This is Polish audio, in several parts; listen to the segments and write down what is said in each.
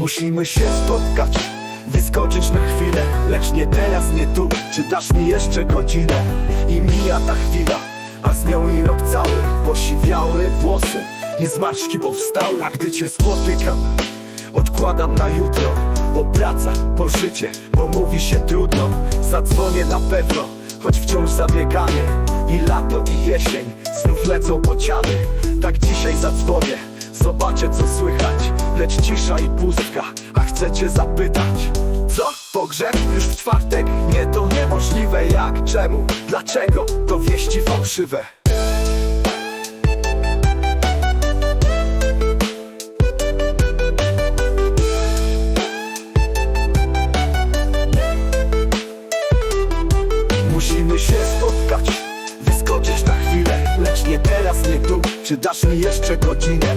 Musimy się spotkać Wyskoczyć na chwilę Lecz nie teraz, nie tu. Czy dasz mi jeszcze godzinę? I mija ta chwila A z nią i rok cały. Posiwiały włosy Nie zmarszczki powstały. A gdy cię spotykam Odkładam na jutro. Bo praca, po życie Bo mówi się trudno. Zadzwonię na pewno Choć wciąż zabieganie. I lato i jesień Znów lecą bociany Tak dzisiaj zadzwonię Zobaczę co słychać Lecz cisza i pustka A chcecie zapytać Co? Pogrzeb już w czwartek? Nie to niemożliwe Jak? Czemu? Dlaczego? To wieści fałszywe Musimy się spotkać Wyskoczyć na chwilę Lecz nie teraz, nie tu Czy dasz mi jeszcze godzinę?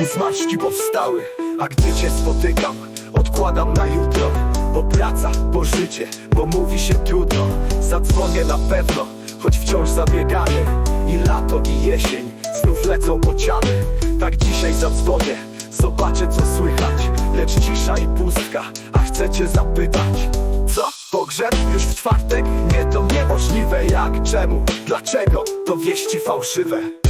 I zmarszczki powstały A gdy cię spotykam Odkładam na jutro Bo praca, bo życie Bo mówi się trudno Zadzwonię na pewno Choć wciąż zabieganie I lato i jesień Znów lecą bociany Tak dzisiaj zadzwonię Zobaczę co słychać Lecz cisza i pustka A chcecie zapytać Co? Pogrzeb już w czwartek? Nie to niemożliwe Jak? Czemu? Dlaczego? To wieści fałszywe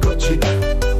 cotina